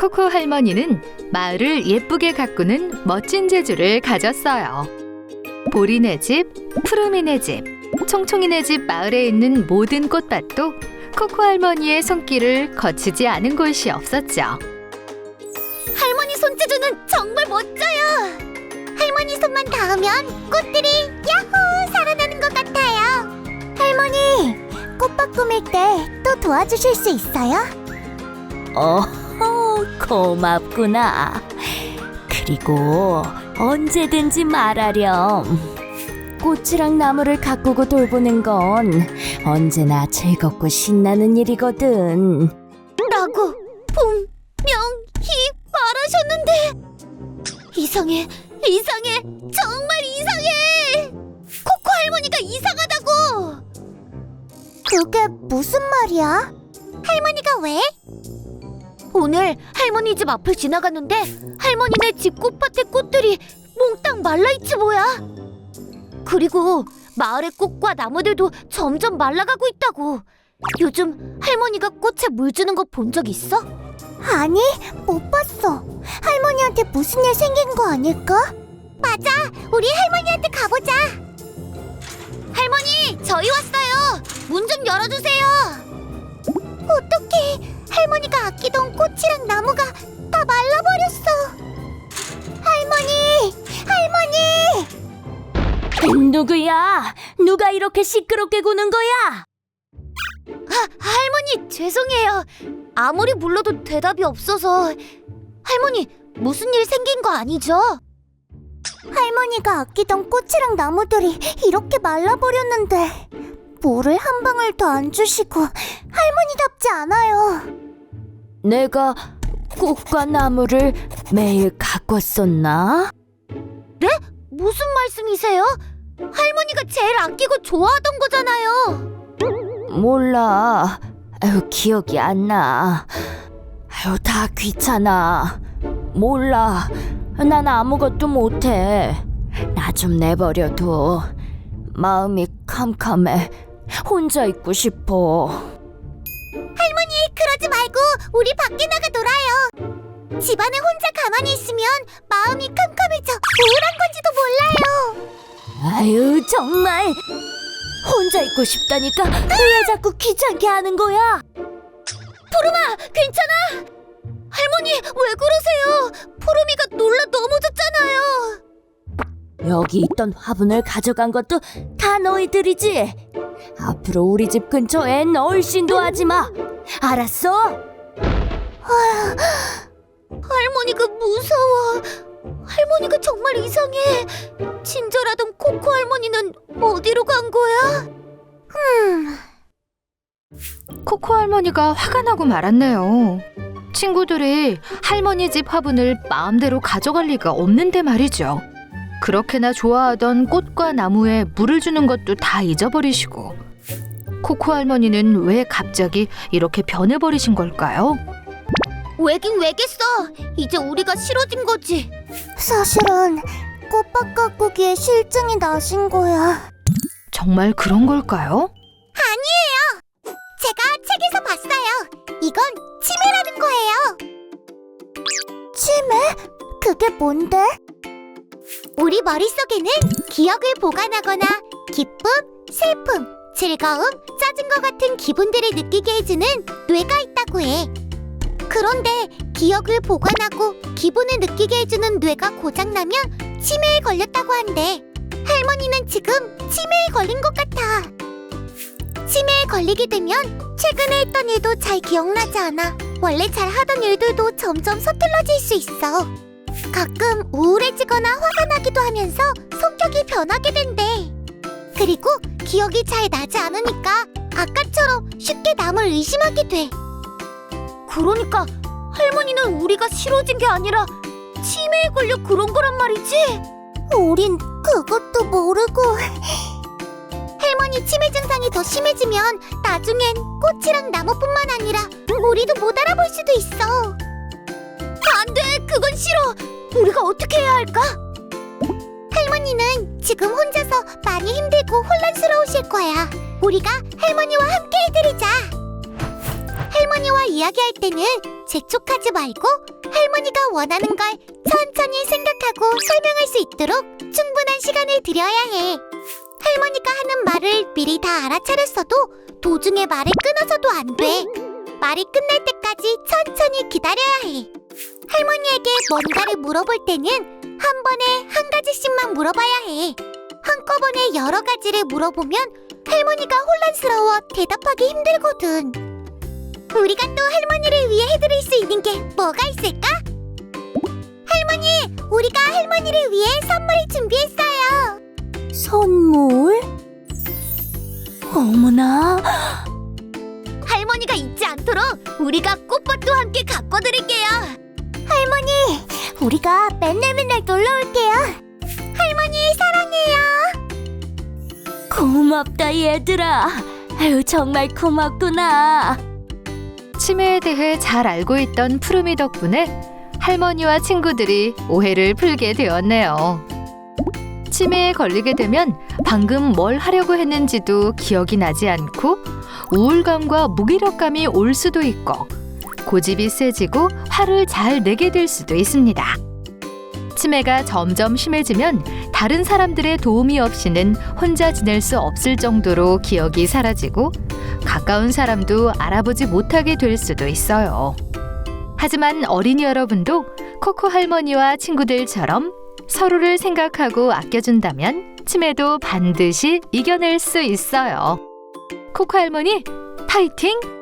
코코 할머니는 마을을 예쁘게 가꾸는 멋진 재주를 가졌어요. 보리네 집, 푸르미네 집, 총총이네 집 마을에 있는 모든 꽃밭도 코코 할머니의 손길을 거치지 않은 곳이 없었죠. 할머니 손재주는 정말 멋져요. 할머니 손만 닿으면 꽃들이 야호 살아나는 것 같아요. 할머니, 꽃밭 꾸밀 때 또 도와주실 수 있어요? 어, 고맙구나. 그리고 언제든지 말하렴. 꽃이랑 나무를 가꾸고 돌보는 건 언제나 즐겁고 신나는 일이거든. 라고 분명히 말하셨는데 이상해, 이상해, 정말 이상해. 코코 할머니가 이상하다고. 그게 무슨 말이야? 할머니가 왜? 오늘 할머니 집 앞을 지나갔는데 할머니네 집 꽃밭의 꽃들이 몽땅 말라있지 뭐야. 그리고 마을의 꽃과 나무들도 점점 말라가고 있다고. 요즘 할머니가 꽃에 물 주는 거 본 적 있어? 아니, 못 봤어. 할머니한테 무슨 일 생긴 거 아닐까? 맞아, 우리 할머니한테 가보자. 할머니, 저희 왔어요. 문 좀 열어주세요. 꽃이랑 나무가 다 말라버렸어. 할머니, 할머니! 누구야? 누가 이렇게 시끄럽게 구는 거야? 하, 할머니 죄송해요. 아무리 불러도 대답이 없어서 할머니 무슨 일 생긴 거 아니죠? 할머니가 아끼던 꽃이랑 나무들이 이렇게 말라버렸는데 물을 한 방울 더 안 주시고 할머니답지 않아요. 내가 꽃과 나무를 매일 가꿨었나? 무슨 말씀이세요? 할머니가 제일 아끼고 좋아하던 거잖아요. 몰라. 아유, 기억이 안 나. 아유, 다 귀찮아. 몰라. 난 아무것도 못해. 나 좀 내버려둬. 마음이 캄캄해. 혼자 있고 싶어. 할머니 그러지 말고 우리 밖에 나가 놀아요. 집안에 혼자 가만히 있으면 마음이 캄캄해져 우울한 건지도 몰라요. 아유, 정말. 혼자 있고 싶다니까 왜 자꾸 귀찮게 하는 거야? 푸르마 괜찮아? 할머니 왜 그러세요? 푸르미가 놀라 넘어졌잖아요. 여기 있던 화분을 가져간 것도 다 너희들이지. 앞으로 우리 집 근처엔 얼씬도 하지 마. 알았어? 할머니가 무서워. 할머니가 정말 이상해. 친절하던 코코 할머니는 어디로 간 거야? 음, 코코 할머니가 화가 나고 말았네요. 친구들이 할머니 집 화분을 마음대로 가져갈 리가 없는데 말이죠. 그렇게나 좋아하던 꽃과 나무에 물을 주는 것도 다 잊어버리시고 코코 할머니는 왜 갑자기 이렇게 변해버리신 걸까요? 왜긴 왜겠어. 이제 우리가 싫어진 거지. 사실은 꽃밭 가꾸기에 실증이 나신 거야. 정말 그런 걸까요? 제가 책에서 봤어요. 이건 치매라는 거예요. 치매? 그게 뭔데? 우리 머릿속에는 기억을 보관하거나 기쁨, 슬픔, 즐거움, 짜증과 같은 기분들을 느끼게 해주는 뇌가 있다고 해. 그런데 기억을 보관하고 기분을 느끼게 해주는 뇌가 고장나면 치매에 걸렸다고 한대. 할머니는 지금 치매에 걸린 것 같아. 치매에 걸리게 되면 최근에 했던 일도 잘 기억나지 않아. 원래 잘 하던 일들도 점점 서툴러질 수 있어. 가끔 우울해지거나 화가 나기도 하면서 성격이 변하게 된대. 그리고 기억이 잘 나지 않으니까 아까처럼 쉽게 남을 의심하게 돼. 그러니까 할머니는 우리가 싫어진 게 아니라 치매에 걸려 그런 거란 말이지? 우린 그것도 모르고 할머니 치매 증상이 더 심해지면 나중엔 꽃이랑 나무뿐만 아니라 우리도 못 알아볼 수도 있어. 안 돼, 그건 싫어. 우리가 어떻게 해야 할까? 할머니는 지금 혼자서 많이 혼란스러우실 거야. 우리가 할머니와 함께 해드리자. 할머니와 이야기할 때는 재촉하지 말고 할머니가 원하는 걸 천천히 생각하고 설명할 수 있도록 충분한 시간을 드려야 해. 할머니가 하는 말을 미리 다 알아차렸어도 도중에 말을 끊어서도 안 돼. 말이 끝날 때까지 천천히 기다려야 해. 할머니에게 뭔가를 물어볼 때는 한 번에 한 가지씩만 물어봐야 해. 한꺼번에 여러 가지를 물어보면 할머니가 혼란스러워 대답하기 힘들거든. 우리가 또 할머니를 위해 해드릴 수 있는 게 뭐가 있을까? 할머니, 우리가 할머니를 위해 선물을 준비했어요. 선물? 어머나, 할머니가 잊지 않도록 우리가 꽃밭도 함께 갖고 드릴게요. 할머니, 우리가 맨날 맨날 놀러 올게요. 고맙다 얘들아. 아유 정말 고맙구나. 치매에 대해 잘 알고 있던 푸르미 덕분에 할머니와 친구들이 오해를 풀게 되었네요. 치매에 걸리게 되면 방금 뭘 하려고 했는지도 기억이 나지 않고 우울감과 무기력감이 올 수도 있고 고집이 세지고 화를 잘 내게 될 수도 있습니다. 치매가 점점 심해지면 다른 사람들의 도움이 없이는 혼자 지낼 수 없을 정도로 기억이 사라지고 가까운 사람도 알아보지 못하게 될 수도 있어요. 하지만 어린이 여러분도 코코 할머니와 친구들처럼 서로를 생각하고 아껴준다면 치매도 반드시 이겨낼 수 있어요. 코코 할머니, 파이팅!